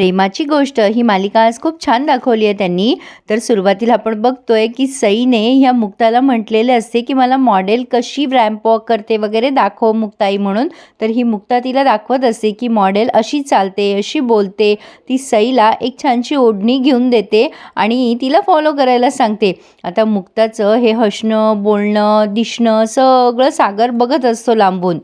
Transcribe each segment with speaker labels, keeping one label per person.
Speaker 1: प्रेमाची गोष्ट. ही मालिका आज खूप छान दाखवली आहे त्यांनी. तर सुरुवातीला आपण बघतोय की सईने ह्या मुक्ताला म्हटलेले असते की मला मॉडेल कशी रॅम्प वॉक करते वगैरे दाखव मुक्ताई म्हणून. तर ही मुक्ता तिला दाखवत असते की मॉडेल अशी चालते अशी बोलते. ती सईला एक छानशी ओढणी घेऊन देते आणि तिला फॉलो करायला सांगते. आता मुक्ताचं हे हसणं बोलणं दिसणं सगळं सागर बघत असतो लांबून.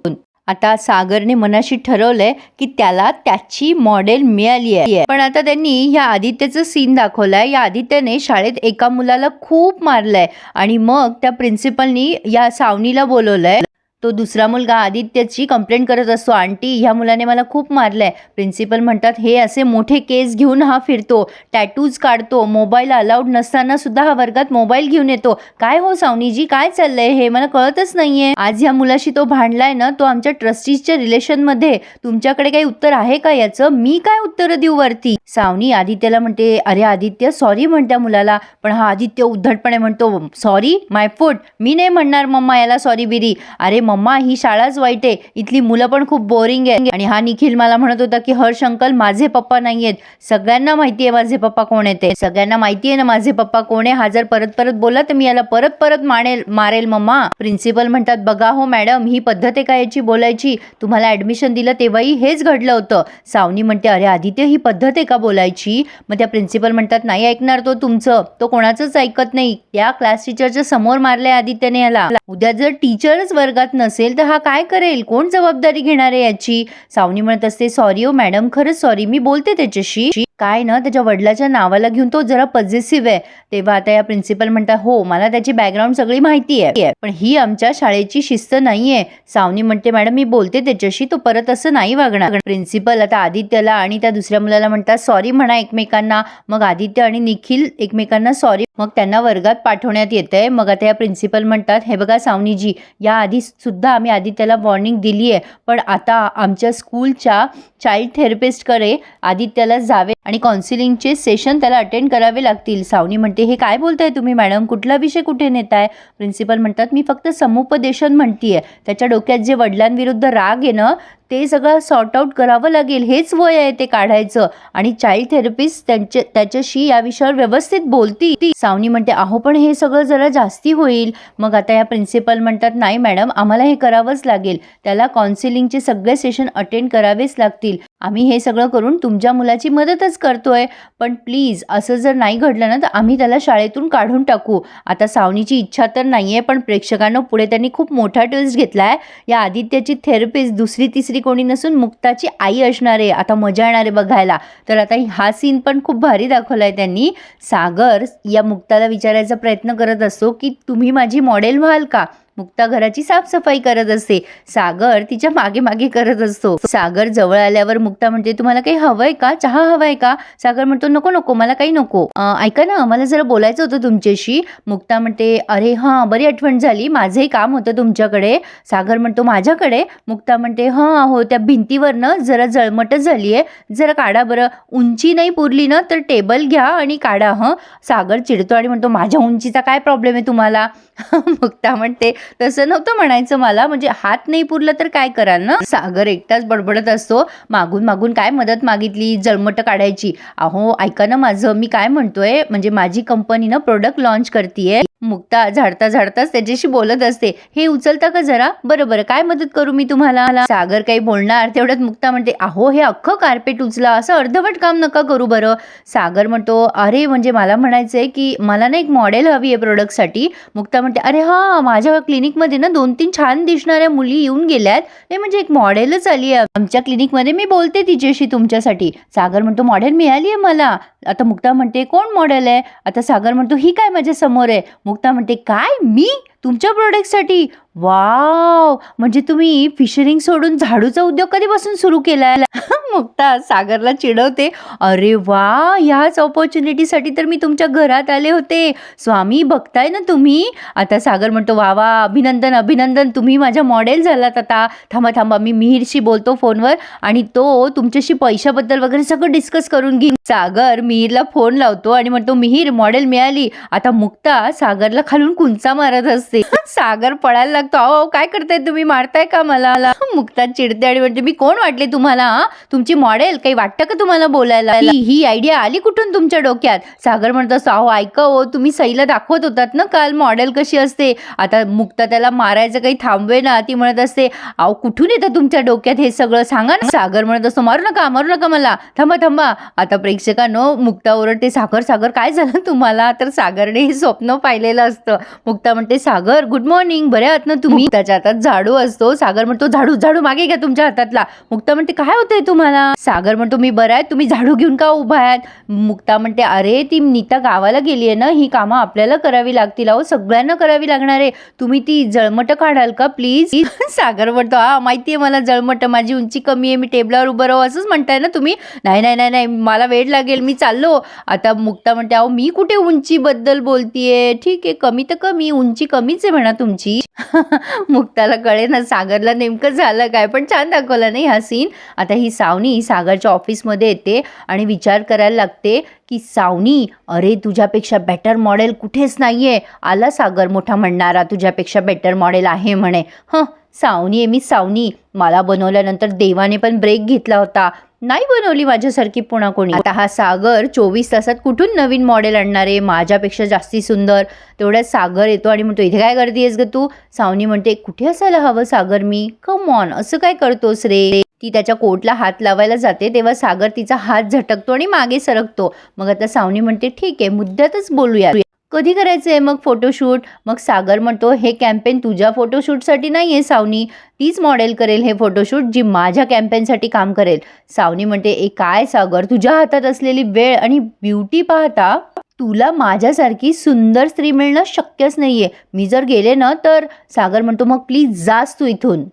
Speaker 1: आता सागरने मनाशी ठरवलंय की त्याला त्याची मॉडेल मिळाली आहे पण आता त्यांनी ह्या आदित्यचं सीन दाखवलाय. या आदित्यने शाळेत एका मुलाला खूप मारलंय. आणि मग त्या प्रिन्सिपलनी या सावनीला बोलवलंय. तो दुसरा मुलगा आदित्यची कंप्लेंट करत असतो. आंटी ह्या मुलाने मला खूप मारलंय. प्रिन्सिपल म्हणतात हे असे मोठे केस घेऊन हा फिरतो. टॅटूज काढतो. मोबाईल अलाउड नसताना सुद्धा हा वर्गात मोबाईल घेऊन येतो. काय हो सावनीजी? काय चाललंय? हे मला कळतच नाहीये. आज ह्या मुलाशी तो भांडलाय ना तो आमच्या ट्रस्टीजच्या रिलेशनमध्ये तुमच्याकडे काही उत्तर आहे का याचं? मी काय उत्तर देऊ वरती? सावनी आदित्यला म्हणते अरे आदित्य सॉरी म्हणत्या मुलाला. पण हा आदित्य उद्धटपणे म्हणतो सॉरी माय फूट मी नाही म्हणणार मम्मा याला सॉरी बिरी. अरे मम्मा ही शाळाच वाईट आहे. इथली मुलं पण खूप बोरिंग आहे. आणि हा निखिल मला म्हणत होता की हर्ष अंकल माझे पप्पा नाहीयेत. सगळ्यांना माहिती आहे माझे पप्पा कोण येते ते. सगळ्यांना माहिती आहे ना माझे पप्पा कोण आहे. हा जर परत परत बोला तर मी याला परत परत मारेल मारेल मम्मा. प्रिन्सिपल म्हणतात बघा हो मॅडम ही पद्धत आहे का याची बोलायची? तुम्हाला ऍडमिशन दिलं तेव्हाही हेच घडलं होतं. सावनी म्हणते अरे आदित्य ही पद्धत आहे का बोलायची? मग त्या प्रिन्सिपल म्हणतात नाही ऐकणार तो तुमचं. तो कोणाचंच ऐकत नाही. त्या क्लास टीचरच्या समोर मारलंय आदित्यने याला. उद्या जर टीचरच वर्गात नसेल तर हा काय करेल? कोण जबाबदारी घेणार आहे याची? सावनी म्हणत असते सॉरी ओ मॅडम खरंच सॉरी मी बोलते त्याच्याशी. काय ना त्याच्या वडिलाच्या नावाला घेऊन तो जरा पॉझिटिव्ह आहे. तेव्हा आता या प्रिन्सिपल म्हणतात हो मला त्याची बॅकग्राऊंड सगळी माहिती आहे. पण ही आमच्या शाळेची शिस्त नाहीये. सावनी म्हणते मॅडम मी बोलते त्याच्याशी तो परत असं नाही वागणार. प्रिन्सिपल आता आदित्यला आणि त्या दुसऱ्या मुलाला म्हणतात सॉरी म्हणा एकमेकांना. मग आदित्य आणि निखिल एकमेकांना सॉरी मग त्यांना वर्गात पाठवण्यात येतंय. मग आता या प्रिन्सिपल म्हणतात हे बघा सावनीजी याआधी सुद्धा आम्ही आदित्यला वॉर्निंग दिली आहे पण आता आमच्या स्कूलच्या चाइल्ड थेरपिस्टकडे आदित्यला जावे आणि काउन्सिलिंगचे सेशन त्याला अटेंड करावे लागतील. सावनी म्हणते हे काय बोलताय तुम्ही मॅडम? कुठला विषय कुठे नेताय? प्रिन्सिपल म्हणतात मी फक्त समुपदेशन म्हणतीये. त्याच्या डोक्यात जे वडिलांविरुद्ध राग आहे ना ते सगळं सॉर्ट आऊट करावं लागेल हेच वय आहे ते काढायचं. आणि चाइल्ड थेरपिस्ट त्यांच्या त्याच्याशी या विषयावर व्यवस्थित बोलती. ती सावनी म्हणते अहो पण हे सगळं जरा जास्ती होईल. मग आता या प्रिन्सिपल म्हणतात नाही मॅडम आम्हाला हे करावंच लागेल. त्याला काउन्सिलिंगचे सगळे सेशन अटेंड करावेच लागतील. आम्ही हे सगळं करून तुमच्या मुलाची मदतच करतोय. पण प्लीज असं जर नाही घडलं ना तर आम्ही त्याला शाळेतून काढून टाकू. आता सावनीची इच्छा तर नाही आहे पण प्रेक्षकांना पुढे त्यांनी खूप मोठा ट्विस्ट घेतला आहे या आदित्याची थेरपिस्ट दुसरी तिसरी कोणी नसून मुक्ताची आई असणार आहे. आता मजा येणार आहे बघायला. तर आता हा सीन पण खूप भारी दाखवला आहे त्यांनी. सागर या मुक्ताला विचारायचा प्रयत्न करत असतो की तुम्ही माझी मॉडेल व्हाल का? मुक्ता घराची साफसफाई करत असते. सागर तिच्यामागे मागे करत असतो. सागर जवळ आल्यावर मुक्ता म्हणते तुम्हाला काही हवंय का? चहा हवाय का? सागर म्हणतो नको नको मला काही नको. ऐका ना मला जरा बोलायचं होतं तुमच्याशी. मुक्ता म्हणते अरे हां बरी आठवण झाली. माझंही काम होतं तुमच्याकडे. सागर म्हणतो माझ्याकडे? मुक्ता म्हणते हां हो त्या भिंतीवरनं जरा जळमटच झाली आहे जरा काढा बरं. उंची नाही पुरली ना तर टेबल घ्या आणि काढा हं. सागर चिडतो आणि म्हणतो माझ्या उंचीचा काय प्रॉब्लेम आहे तुम्हाला? मुक्ता म्हणते तसं नव्हतं म्हणायचं मला. म्हणजे हात नाही पुरलं तर काय कराल ना? सागर एकटाच बडबडत असतो. मागून मागून काय मदत मागितली? जळमट काढायची. अहो ऐका ना माझं. मी काय म्हणतोय? म्हणजे माझी कंपनी ना प्रोडक्ट लॉन्च करते मुक्ता झाडता झाडताच त्याच्याशी बोलत असते. हे उचलता का जरा? बरं बरं. काय मदत करू मी तुम्हाला? सागर काही बोलणार? तेवढ्यात मुक्ता म्हणते अहो हे अख्खं कार्पेट उचला. असं अर्धवट काम नका करू बरं. सागर म्हणतो अरे म्हणजे मला म्हणायचंय की मला ना एक मॉडेल हवी आहे प्रोडक्टसाठी मुक्ता म्हणते अरे हां माझ्या क्लिनिकमध्ये ना दोन तीन छान दिसणाऱ्या मुली येऊन गेल्यात. हे म्हणजे एक मॉडेलच आली आहे. आमच्या क्लिनिकमध्ये मी बोलते तिच्याशी तुमच्यासाठी. सागर म्हणतो मॉडेल मिळाली आहे मला. आता मुक्ता म्हणते कोण मॉडेल आहे? आता सागर म्हणतो ही काय माझ्यासमोर आहे? मुक्ता म्हणते काय? मी? तुमच्या प्रोडक्टसाठी वाव म्हणजे तुम्ही फिशरिंग सोडून झाडूचा उद्योग कधीपासून सुरू केला मुक्ता सागरला चिडवते. अरे वा! ह्याच ऑपॉर्च्युनिटीसाठी तर मी तुमच्या घरात आले होते. स्वामी बघताय ना तुम्ही? आता सागर म्हणतो वा वा अभिनंदन अभिनंदन. तुम्ही माझ्या मॉडेल झालात आता. थांबा थांबा. मी मिहीरशी बोलतो फोनवर आणि तो तुमच्याशी पैशाबद्दल वगैरे सगळं डिस्कस करून घेईन सागर मिहीरला फोन लावतो आणि म्हणतो मिहीर मॉडेल मिळाली. आता मुक्ता सागरला खालून कुंचा मारत असते. the सागर पळायला लागतो. अहो काय करताय तुम्ही? मारताय का मला? मुक्ता चिडते आणि म्हणते मी कोण वाटले तुम्हाला तुमची मॉडेल काही वाटतं का तुम्हाला बोलायला? ही ही आयडिया आली कुठून तुमच्या डोक्यात? सागर म्हणत असतो अहो ऐका हो तुम्ही सईला दाखवत होतात ना काल मॉडेल कशी असते? आता मुक्ता त्याला मारायचं काही थांबवे ना. ती म्हणत असते अहो कुठून येतं तुमच्या डोक्यात हे सगळं? सांगा ना. सागर म्हणत असतो मारू नका मारू नका मला. थांबा थांबा. आता प्रेक्षकांनो मुक्ता ओरडते सागर सागर काय झालं तुम्हाला? तर सागरने हे स्वप्न पाहिलेलं असतं. मुक्ता म्हणते सागर गुड मॉर्निंग. बरे आहात ना तुम्ही? त्याच्या हातात झाडू असतो. सागर म्हणतो झाडू झाडू मागे घ्या तुमच्या हातातला. मुक्ता म्हणते काय होतंय तुम्हाला? सागर म्हणतो मी बरं आहे. तुम्ही झाडू घेऊन का उभा आहात? मुक्ता म्हणते अरे ती नीता गावाला गेली आहे ना. ही कामं आपल्याला करावी लागतील अहो. सगळ्यांना करावी लागणार आहे. तुम्ही ती जळमट काढाल का प्लीज? सागर म्हणतो हा माहिती आहे मला जळमट. माझी उंची कमी आहे. मी टेबलावर उभं राहू. असंच म्हणताय ना तुम्ही? नाही नाही नाही नाही. मला वेळ लागेल. मी चाललो. आता मुक्ता म्हणते अहो मी कुठे उंचीबद्दल बोलतीये? ठीक आहे. कमी तर कमी. उंची कमीच आहे म्हणा. तुमची. मुक्ताला कळे ना सागरला नेमकं झालं काय पण छान दाखवलं नाही हा सीन आता ही सावनी सागरच्या ऑफिसमध्ये येते आणि विचार करायला लागते की सावनी अरे तुझ्यापेक्षा बेटर मॉडेल कुठेच नाहीये. आला सागर मोठा म्हणणारा तुझ्यापेक्षा बेटर मॉडेल आहे म्हणे. हं सावनी आहे मी सावनी. मला बनवल्यानंतर देवाने पण ब्रेक घेतला होता. नाही बनवली माझ्यासारखी पुन्हा कोणी आता हा सागर चोवीस तासात कुठून नवीन मॉडेल आणणार? आहे माझ्यापेक्षा जास्ती सुंदर. तेवढ्यात सागर येतो आणि म्हणतो इथे काय करतेस ग तू? सावनी म्हणते कुठे असायला हवं सागर मी? कम ऑन असं काय करतोस रे? ती त्याच्या कोटला हात लावायला जाते तेव्हा सागर तिचा हात झटकतो आणि मागे सरकतो. मग आता सावनी म्हणते ठीक आहे मुद्द्यातच बोलूया. कधी करायचं आहे मग फोटोशूट मग सागर म्हणतो हे कॅम्पेन तुझ्या फोटोशूटसाठी नाही आहे सावनी. तीच मॉडेल करेल हे फोटोशूट जी माझ्या कॅम्पेनसाठी काम करेल. सावनी म्हणते ए काय सागर तुझ्या हातात असलेली वेळ आणि ब्युटी पाहता तुला माझ्यासारखी सुंदर स्त्री मिळणं शक्यच नाही आहे मी जर गेले ना तर सागर म्हणतो मग प्लीज जास तू इथून.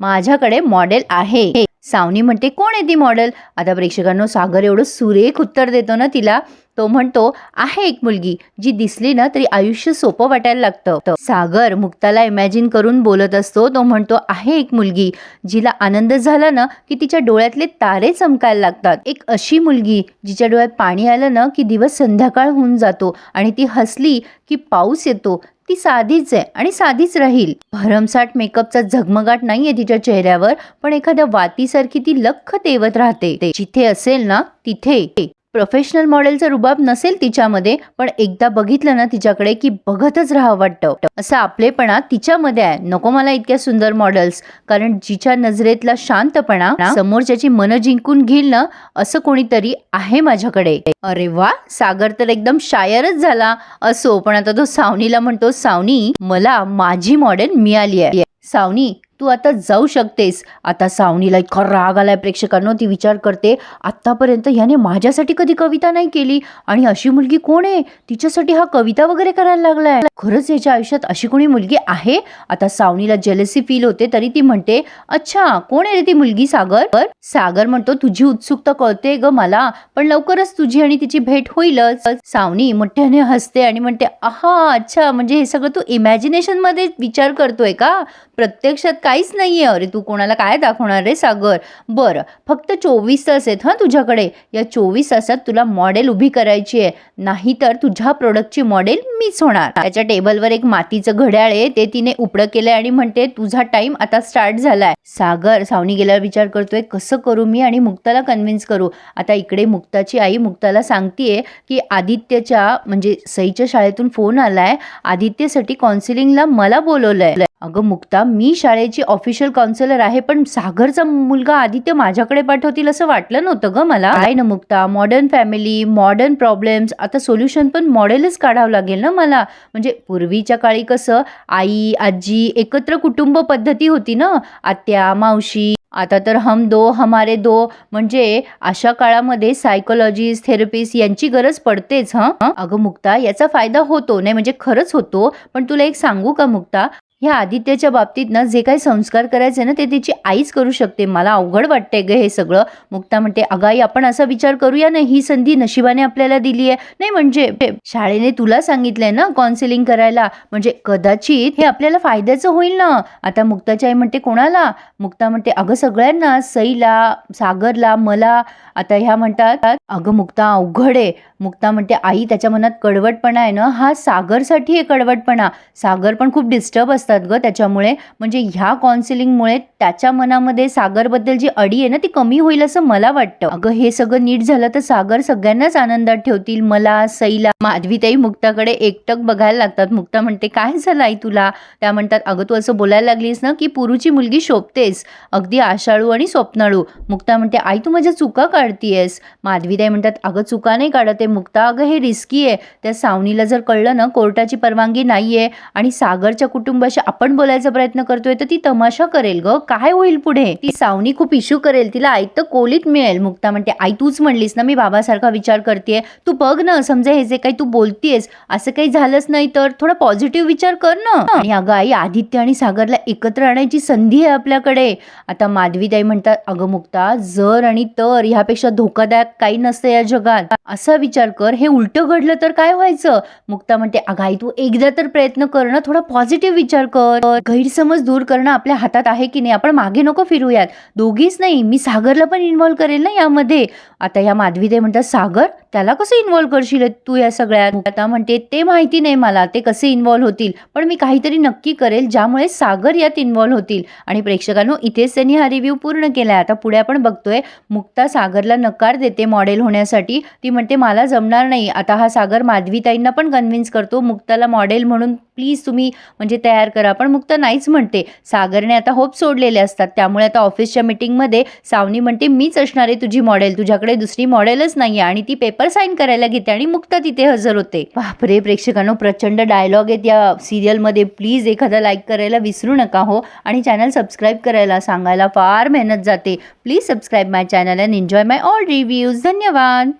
Speaker 1: माझ्याकडे मॉडेल आहे. सावनी म्हणते कोण आहे ती मॉडेल आता प्रेक्षकांनो सागर एवढं सुरेख उत्तर देतो ना तिला. तो म्हणतो आहे एक मुलगी जी दिसली ना तरी आयुष्य सोपं वाटायला लागतं. सागर मुक्ताला इमॅजिन करून बोलत असतो तो म्हणतो आहे एक मुलगी जिला आनंद झाला ना की तिच्या डोळ्यातले तारे चमकायला लागतात. एक अशी मुलगी जिच्या डोळ्यात पाणी आलं ना की दिवस संध्याकाळ होऊन जातो आणि ती हसली की पाऊस येतो. ती साधीच आहे आणि साधीच राहील. भरमसाठ मेकअपचा झगमगाट नाहीये तिच्या चेहऱ्यावर पण एखाद्या वातीसारखी ती लख तेवत राहते. जिथे असेल ना तिथे. प्रोफेशनल मॉडेलचा रुबाब नसेल तिच्यामध्ये पण एकदा बघितलं ना तिच्याकडे की बघतच राहावं वाटतं. असं आपलेपणा तिच्यामध्ये आहे. नको मला इतक्या सुंदर मॉडेल्स कारण जिच्या नजरेतला शांतपणा समोरच्याची मन जिंकून घेईल ना असं कोणीतरी आहे माझ्याकडे. अरे वा! सागर तर एकदम शायरच झाला. असो पण आता तो सावनीला म्हणतो सावनी मला माझी मॉडेल मिळाली आहे. सावनी तू आता जाऊ शकतेस. आता सावनीला इतका राग आलाय प्रेक्षकांनो ती विचार करते आत्तापर्यंत ह्याने माझ्यासाठी कधी कविता नाही केली? आणि अशी मुलगी कोण आहे? तिच्यासाठी हा कविता वगैरे करायला लागलाय. खरंच याच्या आयुष्यात अशी कोणी मुलगी आहे? आता सावनीला जेलसी फील होते तरी ती म्हणते अच्छा कोण आहे रे ती मुलगी सागर? सागर म्हणतो तुझी उत्सुकता कळते ग मला पण लवकरच तुझी आणि तिची भेट होईलच. सावनी मोठ्याने हसते आणि म्हणते आहा अच्छा म्हणजे हे सगळं तू इमॅजिनेशनमध्ये विचार करतोय का? प्रत्यक्षात काहीच नाहीये. अरे तू कोणाला काय दाखवणार रे सागर? बरं फक्त चोवीस तास आहेत हां तुझ्याकडे. या चोवीस तासात तुला मॉडेल उभी करायची आहे. नाहीतर तुझ्या प्रोडक्टची मॉडेल मीच होणार. त्याच्या टेबलवर एक मातीचं घड्याळ आहे ते तिने उपडं केलंय आणि म्हणते तुझा टाईम आता स्टार्ट झालाय. सागर सावनी गेल्यावर विचार करतोय कसं करू मी आणि मुक्ताला कन्व्हिन्स करू? आता इकडे मुक्ताची आई मुक्ताला सांगतेय की आदित्यच्या म्हणजे सईच्या शाळेतून फोन आलाय. आदित्यसाठी काउन्सिलिंगला मला बोलवलंय. अगं मुक्ता मी शाळेची ऑफिशियल काउन्सिलर आहे पण सागरचा मुलगा आदित्य माझ्याकडे पाठवतील असं वाटलं नव्हतं ग मला. काय ना Mukta modern family modern problems आता सोल्युशन पण मॉडेलच काढावं लागेल ना मला. म्हणजे पूर्वीच्या काळी कसं आई आजी एकत्र कुटुंब पद्धती होती ना. आत्या मावशी आता तर हम दो हमारे दो. म्हणजे अशा काळामध्ये सायकोलॉजिस्ट थेरपिस्ट यांची गरज पडतेच हं? अगं मुक्ता याचा फायदा होतो. नाही म्हणजे खरंच होतो. पण तुला एक सांगू का मुक्ता? ह्या आदित्याच्या बाबतीत ना जे काही संस्कार करायचे ना ते तिची आईच करू शकते. मला अवघड वाटतंय ग हे सगळं. मुक्ता म्हणते अगं आई आपण असा विचार करूया ना ही संधी नशिबाने आपल्याला दिली आहे नाही म्हणजे शाळेने तुला सांगितलंय ना काउन्सिलिंग करायला. म्हणजे कदाचित हे आपल्याला फायद्याचं होईल ना. आता मुक्ताची आई म्हणते कोणाला? मुक्ता म्हणते अगं सगळ्यांना सईला सागरला मला. आता ह्या म्हणतात अगं मुक्ता अवघड आहे. मुक्ता म्हणते आई त्याच्या मनात कडवटपणा आहे ना. हा सागरसाठी आहे कडवटपणा. सागर पण खूप डिस्टर्ब असतात ग. त्याच्यामुळे म्हणजे ह्या काउन्सिलिंगमुळे त्याच्या मनामध्ये सागरबद्दल जी अडी आहे ना ती कमी होईल असं मला वाटतं. अगं हे सगळं नीट झालं तर सागर सगळ्यांनाच आनंदात ठेवतील. मला सईला माधवीताई मुक्ताकडे एकटक बघायला लागतात. मुक्ता म्हणते काय झालं आई तुला? त्या म्हणतात अगं तू असं बोलायला लागलीस ना की पुरूची मुलगी शोभतेस. अगदी आशाळू आणि स्वप्नाळू. मुक्ता म्हणते आई तू माझ्या चुका काढतीयस. माधवीताई म्हणतात अगं चुका नाही काढत आहे मुक्ता. अगं हे रिस्की आहे. त्या सावनीला जर कळलं ना कोर्टाची परवानगी नाही आहे आणि सागरच्या कुटुंबाशी आपण बोलायचा प्रयत्न करतोय तर ती तमाशा करेल ग. काय होईल पुढे? ती सावनी खूप इश्यू करेल. तिला ऐकतं कोलीत मिळेल. मुक्ता म्हणते आई तूच म्हणलीस ना मी बाबासारखा विचार करते तू बघ ना समजा हे जे काही तू बोलतेस असं काही झालंच नाही तर थोडा पॉझिटिव्ह विचार कर ना. आणि अगं आई आदित्य आणि सागरला एकत्र आणायची संधी आहे आपल्याकडे. आता माधवीताई म्हणतात अगं मुक्ता जर आणि तर ह्यापेक्षा धोकादायक काही नसतं या जगात. असा विचार कर. हे उलटं घडलं तर काय व्हायचं? मुक्ता म्हणते अगं आई तू एकदा तर प्रयत्न कर ना थोडा पॉझिटिव्ह विचार कर गैरसमज दूर करणं आपल्या हातात आहे की नाही आपण मागे नको फिरूयात. दोघीच नाही मी सागरला पण इन्व्हॉल्व करेल ना यामध्ये. आता या माधवी ते म्हणतात सागर त्याला कसं इन्व्हॉल्व करशील तू या सगळ्यात? आता म्हणते ते माहिती नाही मला ते कसे इन्व्हॉल्व होतील पण मी काहीतरी नक्की करेल ज्यामुळे सागर यात इन्व्हॉल्व होतील. आणि प्रेक्षकांनो इथेच त्यांनी हा रिव्ह्यू पूर्ण केलाय. आता पुढे आपण बघतोय मुक्ता सागरला नकार देते मॉडेल होण्यासाठी. ती म्हणते मला जमणार नाही. आता हा सागर माधवीताईंना पण कन्व्हिन्स करतो. मुक्ताला मॉडेल म्हणून प्लीज तुम्ही म्हणजे तयार करा. आपण मुक्त नाहीच म्हणते. सागरने आता होप सोडलेले असतात. त्यामुळे आता ऑफिसच्या मीटिंगमध्ये सावनी म्हणते मीच असणार आहे तुझी मॉडेल. तुझ्याकडे दुसरी मॉडेलच नाही आहे आणि ती पेपर साईन करायला घेते आणि मुक्त तिथे हजर होते. बापरे प्रेक्षकांनो प्रचंड डायलॉग आहेत या सिरियलमध्ये. प्लीज एखादा लाईक करायला विसरू नका हो. आणि चॅनल सबस्क्राईब करायला सांगायला फार मेहनत जाते. Please subscribe my channel and enjoy my all reviews. धन्यवाद.